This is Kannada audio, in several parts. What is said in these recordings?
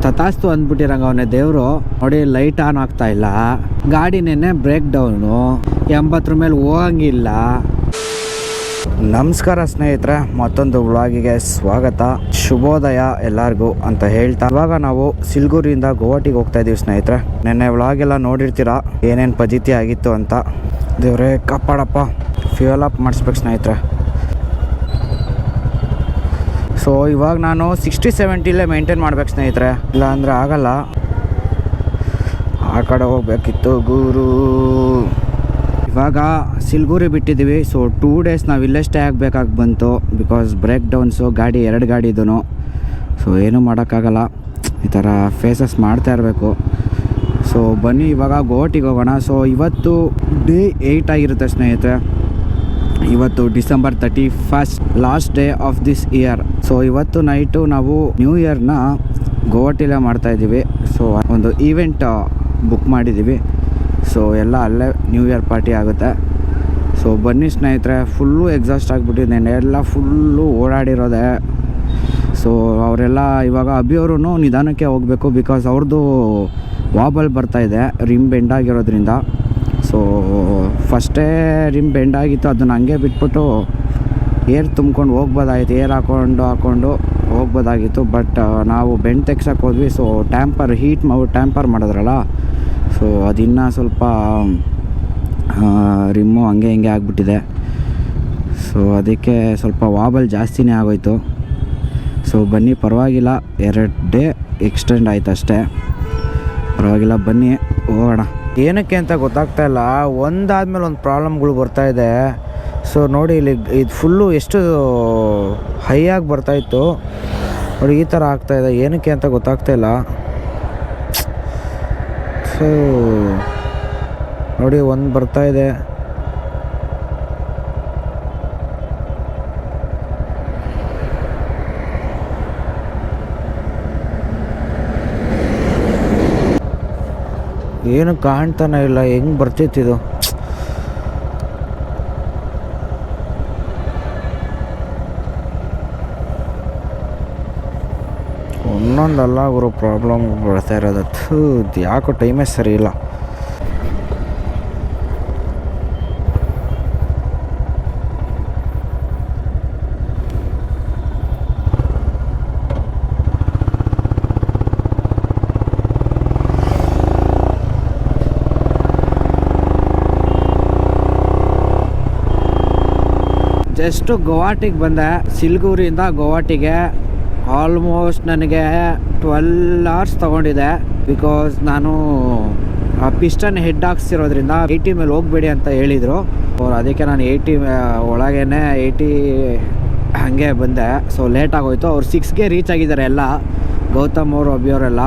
ತತಾಸ್ತು ಅಂದ್ಬಿಟ್ಟಿರಂಗ ಅವನೇ ದೇವರು. ನೋಡಿ, ಲೈಟ್ ಆನ್ ಆಗ್ತಾ ಇಲ್ಲ. ಗಾಡಿ ನೆನ್ನೆ ಬ್ರೇಕ್ ಡೌನು ಎಂಬತ್ತರ ಮೇಲೆ ಹೋಗಂಗಿಲ್ಲ. ನಮಸ್ಕಾರ ಸ್ನೇಹಿತರೆ, ಮತ್ತೊಂದು ವ್ಲಾಗಿಗೆ ಸ್ವಾಗತ. ಶುಭೋದಯ ಎಲ್ಲರಿಗೂ ಅಂತ ಹೇಳ್ತಾ. ಇವಾಗ ನಾವು ಸಿಲ್ಗುರಿಯಿಂದ ಗೋವಾಟಿಗೆ ಹೋಗ್ತಾ ಇದೀವಿ ಸ್ನೇಹಿತರೆ. ನೆನ್ನೆ ವ್ಲಾಗ್ ಎಲ್ಲ ನೋಡಿರ್ತೀರಾ? ಏನೇನು ಪಜಿತಿ ಆಗಿತ್ತು ಅಂತ. ದೇವ್ರೆ, ಕಾಪಾಡಪ್ಪ. ಫ್ಯೂಯಲ್ ಅಪ್ ಮಾಡಿಸ್ಬೇಕು ಸ್ನೇಹಿತರೆ. ಸೊ ಇವಾಗ ನಾನು ಸಿಕ್ಸ್ಟಿ ಸೆವೆಂಟಿಲೇ ಮೇಂಟೈನ್ ಮಾಡ್ಬೇಕು ಸ್ನೇಹಿತರೆ. ಇಲ್ಲ ಅಂದರೆ ಆಗಲ್ಲ. ಆ ಕಡೆ ಹೋಗ್ಬೇಕಿತ್ತು ಗುರು. ಇವಾಗ ಸಿಲ್ಗುರಿ ಬಿಟ್ಟಿದ್ದೀವಿ. ಸೊ ಟೂ ಡೇಸ್ ನಾವು ಇಲ್ಲೇ ಸ್ಟೇ ಆಗಬೇಕಾಗಿ ಬಂತು. ಬಿಕಾಸ್ ಬ್ರೇಕ್ ಡೌನ್ಸು ಗಾಡಿ, ಎರಡು ಗಾಡಿ ಇದೂ ಸೊ ಏನೂ ಮಾಡೋಕ್ಕಾಗಲ್ಲ. ಈ ಥರ ಫೇಸಸ್ ಮಾಡ್ತಾ ಇರಬೇಕು. ಸೊ ಬನ್ನಿ ಇವಾಗ ಗೋಟಿಗೆ ಹೋಗೋಣ. ಸೊ ಇವತ್ತು ಡೇ ಏಯ್ಟ್ ಆಗಿರುತ್ತೆ ಸ್ನೇಹಿತರೆ. ಇವತ್ತು December thirty first last day of this year. So, ಇವತ್ತು ನೈಟು ನಾವು ನ್ಯೂ ಇಯರ್ನ ಗೋವಾಟಿಲ ಮಾಡ್ತಾ ಇದ್ದೀವಿ. ಸೊ, ಒಂದು ಈವೆಂಟ್ ಬುಕ್ ಮಾಡಿದ್ದೀವಿ. ಸೊ, ಎಲ್ಲ ಅಲ್ಲೇ ನ್ಯೂ ಇಯರ್ ಪಾರ್ಟಿ ಆಗುತ್ತೆ. ಸೊ, ಬನ್ನಿ ಸ್ನೇಹಿತರೆ, ಫುಲ್ಲು ಎಕ್ಸಾಸ್ಟ್ ಆಗಿಬಿಟ್ಟಿದ್ದೇನೆ ಎಲ್ಲ ಫುಲ್ಲು ಓಡಾಡಿರೋದೆ. ಸೊ, ಅವರೆಲ್ಲ ಇವಾಗ ಅಭಿಯವರು ನಿಧಾನಕ್ಕೆ ಹೋಗಬೇಕು ಬಿಕಾಸ್ ಅವ್ರದ್ದು ವಾಬಲ್ ಬರ್ತಾ ಇದೆ. ರಿಮ್ ಬೆಂಡ್ ಆಗಿರೋದ್ರಿಂದ. ಸೊ ಫಸ್ಟೇ ರಿಮ್ ಬೆಂಡ್ ಆಗಿತ್ತು. ಅದನ್ನ ಹಂಗೆ ಬಿಟ್ಬಿಟ್ಟು ಏರ್ ತುಂಬ್ಕೊಂಡು ಹೋಗ್ಬೋದಾಗಿತ್ತು ಏರ್ ಹಾಕೊಂಡು ಹಾಕೊಂಡು ಹೋಗ್ಬೋದಾಗಿತ್ತು. ಬಟ್ ನಾವು ಬೆಂಡ್ ತೆಗ್ಸಕ್ಕೆ ಹೋದ್ವಿ. ಸೊ ಟ್ಯಾಂಪರ್ ಹೀಟ್ ಟ್ಯಾಂಪರ್ ಮಾಡಿದ್ರಲ್ಲ. ಸೊ ಅದಿನ್ನೂ ಸ್ವಲ್ಪ ರಿಮ್ಮು ಹಂಗೆ ಹಿಂಗೆ ಆಗಿಬಿಟ್ಟಿದೆ. ಸೊ ಅದಕ್ಕೆ ಸ್ವಲ್ಪ ವಾಬಲ್ ಜಾಸ್ತಿನೇ ಆಗೋಯ್ತು. ಸೊ ಬನ್ನಿ, ಪರವಾಗಿಲ್ಲ. ಎರಡು ಡೇ ಎಕ್ಸ್ಟೆಂಡ್ ಆಯ್ತು ಅಷ್ಟೇ ಪರವಾಗಿಲ್ಲ, ಬನ್ನಿ, ಹೋಗೋಣ. ಏನಕ್ಕೆ ಅಂತ ಗೊತ್ತಾಗ್ತಾ ಇಲ್ಲ. ಒಂದಾದ್ಮೇಲೆ ಒಂದು ಪ್ರಾಬ್ಲಮ್ಗಳು ಬರ್ತಾ ಇದೆ. ಸೊ ನೋಡಿ ಇಲ್ಲಿ ಇದು ಫುಲ್ಲು ಎಷ್ಟು ಹೈ ಆಗಿ ಬರ್ತಾ ಇತ್ತು. ನೋಡಿ ಈ ಥರ ಇದೆ. ಏನಕ್ಕೆ ಅಂತ ಗೊತ್ತಾಗ್ತಾ ಇಲ್ಲ. ಸೊ ನೋಡಿ ಒಂದು ಬರ್ತಾ ಏನು ಕಾಣ್ತಾನೆ ಇಲ್ಲ, ಹೆಂಗೆ ಬರ್ತಿತ್ತಿದು ಒಂದೊಂದಲ್ಲ ಗುರು ಪ್ರಾಬ್ಲಮ್ ಬರ್ತಾ ಇರೋದು. ಥೂ ಯಾಕೋ ಟೈಮೇ ಸರಿ ಇಲ್ಲ. ಜಸ್ಟ್ ಗೋವಾಟಿಗೆ ಬಂದೆ ಸಿಲ್ಗೂರಿಂದ ಗೋವಾಟಿಗೆ ಆಲ್ಮೋಸ್ಟ್ ನನಗೆ ಟ್ವೆಲ್ ಅವರ್ಸ್ ತೊಗೊಂಡಿದೆ ಬಿಕಾಸ್ ನಾನು, ಆ ಪಿಸ್ಟನ್ ಹೆಡ್ ಹಾಕ್ಸಿರೋದ್ರಿಂದ ಏಯ್ಟಿ ಮೇಲೆ ಹೋಗಬೇಡಿ ಅಂತ ಹೇಳಿದರು. ಅವ್ರು ಅದಕ್ಕೆ ನಾನು ಏಯ್ಟಿ ಒಳಗೇನೆ ಏಯ್ಟಿ ಹಾಗೆ ಬಂದೆ. ಸೊ ಲೇಟ್ ಆಗೋಯ್ತು. ಅವ್ರು ಸಿಕ್ಸ್ಗೆ ರೀಚ್ ಆಗಿದ್ದಾರೆ ಎಲ್ಲ, ಗೌತಮ್ ಅವರು ಅಭಿಯವರೆಲ್ಲ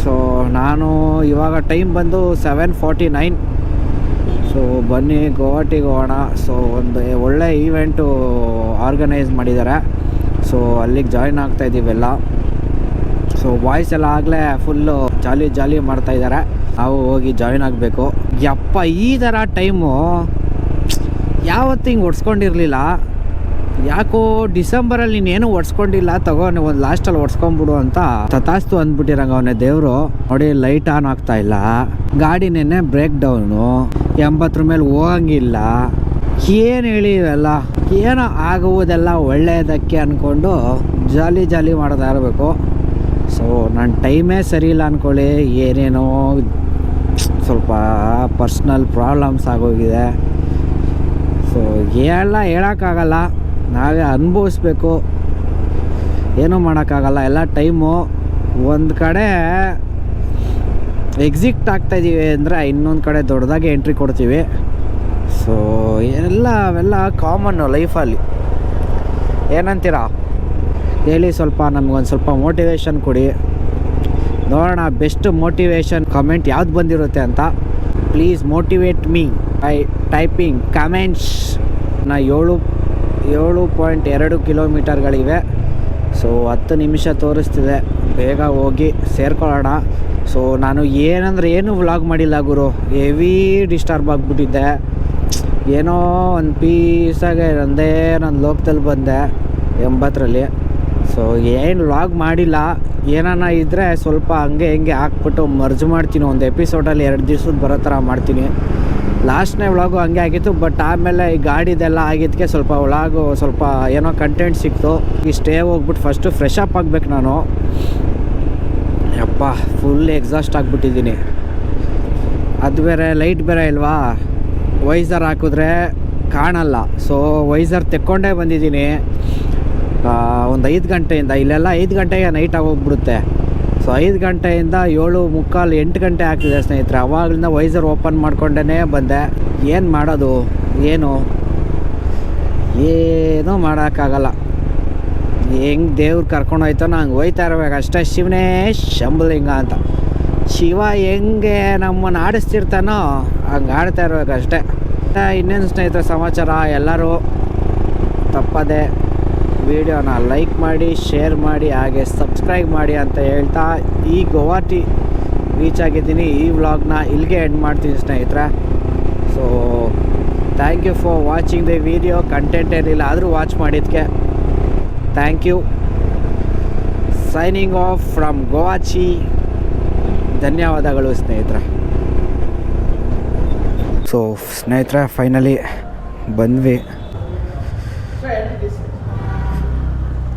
ಸೊ ನಾನು ಇವಾಗ ಟೈಮ್ ಬಂದು ಸೆವೆನ್ ಫಾರ್ಟಿ ನೈನ್ ಸೊ ಬನ್ನಿ ಗೋವಾಟಿಗೆ ಹೋಗೋಣ. ಸೊ ಒಂದು ಒಳ್ಳೆ ಈವೆಂಟು ಆರ್ಗನೈಸ್ ಮಾಡಿದ್ದಾರೆ. ಸೊ ಅಲ್ಲಿಗೆ ಜಾಯಿನ್ ಆಗ್ತಾ ಇದ್ದೀವೆಲ್ಲ ಸೊ ವಾಯ್ಸ್ ಎಲ್ಲ ಆಗಲೇ ಫುಲ್ಲು ಜಾಲಿ ಜಾಲಿ ಮಾಡ್ತಾ ಇದ್ದಾರೆ. ನಾವು ಹೋಗಿ ಜಾಯಿನ್ ಆಗಬೇಕು. ಯಪ್ಪ, ಈ ಥರ ಟೈಮು ಯಾವತ್ತು ಹಿಂಗೆ ಒಡ್ಸ್ಕೊಂಡಿರಲಿಲ್ಲ ಯಾಕೋ ಡಿಸೆಂಬರಲ್ಲಿ ನೀನೇನು ಒಡ್ಸ್ಕೊಂಡಿಲ್ಲ, ತಗೋ ಒಂದು ಲಾಸ್ಟಲ್ಲಿ ಒಡ್ಸ್ಕೊಂಡ್ಬಿಡು ಅಂತ ತಥಾಸ್ತು ಅಂದ್ಬಿಟ್ಟಿರಂಗ ಅವನೇ ದೇವರು. ನೋಡಿ ಲೈಟ್ ಆನ್ ಆಗ್ತಾ ಇಲ್ಲ. ಗಾಡಿ ನೆನ್ನೆ ಬ್ರೇಕ್ ಡೌನು ಎಂಬತ್ತರ ಮೇಲೆ ಹೋಗಂಗಿಲ್ಲ. ಏನು ಹೇಳಿ ಇವೆಲ್ಲ? ಏನೋ ಆಗುವುದೆಲ್ಲ ಒಳ್ಳೆಯದಕ್ಕೆ ಅಂದ್ಕೊಂಡು ಜಾಲಿ ಜಾಲಿ ಮಾಡ್ತಾ ಇರಬೇಕು. ಸೊ ನನ್ನ ಟೈಮೇ ಸರಿ ಇಲ್ಲ ಅಂದ್ಕೊಳ್ಳಿ ಏನೇನೋ ಸ್ವಲ್ಪ ಪರ್ಸ್ನಲ್ ಪ್ರಾಬ್ಲಮ್ಸ್ ಆಗೋಗಿದೆ. ಸೊ ಎಲ್ಲ ಹೇಳೋಕ್ಕಾಗಲ್ಲ. ನಾವೇ ಅನುಭವಿಸ್ಬೇಕು. ಏನೂ ಮಾಡೋಕ್ಕಾಗಲ್ಲ. ಎಲ್ಲ ಟೈಮು ಒಂದು ಕಡೆ ಎಕ್ಸಿಕ್ಟ್ ಆಗ್ತಾಯಿದ್ದೀವಿ ಅಂದರೆ ಇನ್ನೊಂದು ಕಡೆ ದೊಡ್ಡದಾಗಿ ಎಂಟ್ರಿ ಕೊಡ್ತೀವಿ. ಸೊ ಎಲ್ಲ ಅವೆಲ್ಲ ಕಾಮನ್ನು ಲೈಫಲ್ಲಿ ಏನಂತೀರಾ? ಹೇಳಿ ಸ್ವಲ್ಪ ನಮಗೊಂದು ಸ್ವಲ್ಪ ಮೋಟಿವೇಶನ್ ಕೊಡಿ. ನೋಡೋಣ ಬೆಸ್ಟ್ ಮೋಟಿವೇಶನ್ ಕಮೆಂಟ್ ಯಾವ್ದು ಬಂದಿರುತ್ತೆ ಅಂತ. Please motivate me by typing comments ನಾ ಏಳು ಏಳು ಪಾಯಿಂಟ್ ಎರಡು ಕಿಲೋಮೀಟರ್ಗಳಿವೆ. ಸೊ, ಹತ್ತು ನಿಮಿಷ ತೋರಿಸ್ತಿದೆ. ಬೇಗ ಹೋಗಿ ಸೇರ್ಕೊಳ್ಳೋಣ. ಸೊ, ನಾನು ಏನಂದ್ರೆ ಏನು ವ್ಲಾಗ್ ಮಾಡಿಲ್ಲ ಗುರು. Heavy disturb ಆಗಿಬಿಟ್ಟಿದ್ದೆ. ಏನೋ ಒಂದು ಪೀಸಾಗೆ ಒಂದೇ ನನ್ನ ಲೋಕದಲ್ಲಿ ಬಂದೆ ಎಂಬತ್ತರಲ್ಲಿ. ಸೊ ಏನು ಲಾಗ್ ಮಾಡಿಲ್ಲ. ಏನಾನ ಇದ್ದರೆ ಸ್ವಲ್ಪ ಹಂಗೆ ಹಿಂಗೆ ಹಾಕ್ಬಿಟ್ಟು ಮರ್ಜ್ ಮಾಡ್ತೀನಿ. ಒಂದು ಎಪಿಸೋಡಲ್ಲಿ ಎರಡು ದಿವ್ಸದ ಬರೋ ಥರ ಮಾಡ್ತೀನಿ. ಲಾಸ್ಟ್ನೇ ವ್ಲಾಗು ಹಂಗೆ ಆಗಿತ್ತು ಬಟ್ ಆಮೇಲೆ ಈ ಗಾಡಿದೆಲ್ಲ ಆಗಿದ್ದಕ್ಕೆ ಸ್ವಲ್ಪ ವ್ಲಾಗು ಸ್ವಲ್ಪ ಏನೋ ಕಂಟೆಂಟ್ ಸಿಕ್ತು. ಈ ಸ್ಟೇ ಹೋಗ್ಬಿಟ್ಟು ಫಸ್ಟು ಫ್ರೆಶ್ ಅಪ್ ಆಗ್ಬೇಕು ನಾನು. ಯಪ್ಪ ಫುಲ್ ಎಕ್ಸಾಸ್ಟ್ ಆಗಿಬಿಟ್ಟಿದ್ದೀನಿ. ಅದು ಬೇರೆ ಲೈಟ್ ಬೇರೆ ಇಲ್ವಾ? ವೈಸರ್ ಹಾಕಿದ್ರೆ ಕಾಣಲ್ಲ. ಸೊ ವೈಸರ್ ತೆಕ್ಕೊಂಡೇ ಬಂದಿದ್ದೀನಿ. ಒಂದು ಐದು ಗಂಟೆಯಿಂದ, ಇಲ್ಲೆಲ್ಲ ಐದು ಗಂಟೆಗೆ ನೈಟ್ ಆಗೋಗ್ಬಿಡುತ್ತೆ. ಸೊ ಐದು ಗಂಟೆಯಿಂದ ಏಳು ಮುಕ್ಕಾಲು ಎಂಟು ಗಂಟೆ ಆಗ್ತಿದೆ ಸ್ನೇಹಿತರೆ. ಅವಾಗಲಿಂದ ವೈಸರ್ ಓಪನ್ ಮಾಡ್ಕೊಂಡೇ ಬಂದೆ. ಏನು ಮಾಡೋದು? ಏನು? ಏನೂ ಮಾಡೋಕ್ಕಾಗಲ್ಲ. ಹೆಂಗೆ ದೇವ್ರು ಕರ್ಕೊಂಡು ನಂಗೆ ಹೋಯ್ತಾ ಇರ್ಬೇಕು. ಅಷ್ಟೇ ಶಿವನೇ ಶಂಬಲಿಂಗ ಅಂತ. ಶಿವ ಹೆಂಗೆ ನಮ್ಮನ್ನು ಆಡಿಸ್ತಿರ್ತಾನೋ ಹಂಗೆ ಆಡ್ತಾ ಇರ್ಬೇಕು ಅಷ್ಟೇ. ಇನ್ನೇನು ಸ್ನೇಹಿತರ ಸಮಾಚಾರ? ಎಲ್ಲರೂ ತಪ್ಪದೆ ವಿಡಿಯೋನ ಲೈಕ್ ಮಾಡಿ, ಶೇರ್ ಮಾಡಿ, ಹಾಗೆ ಸಬ್ಸ್ಕ್ರೈಬ್ ಮಾಡಿ ಅಂತ ಹೇಳ್ತಾ ಈ ಗುವಾಹಟಿ ರೀಚ್ ಆಗಿದ್ದೀನಿ. ಈ ವ್ಲಾಗ್ನ ಇಲ್ಲಿಗೆ ಎಂಡ್ ಮಾಡ್ತೀನಿ ಸ್ನೇಹಿತರೆ. So thank you for watching the video content ಏನಿಲ್ಲ ಆದರೂ ವಾಚ್ ಮಾಡಿದ್ದಕ್ಕೆ thank you signing off from Guwahati ಧನ್ಯವಾದಗಳು ಸ್ನೇಹಿತರೆ. ಸೊ ಸ್ನೇಹಿತರೆ ಫೈನಲಿ ಬಂದ್ವಿ.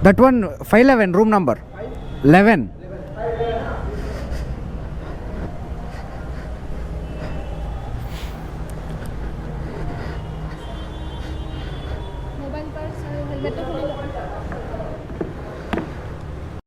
That one five eleven room number eleven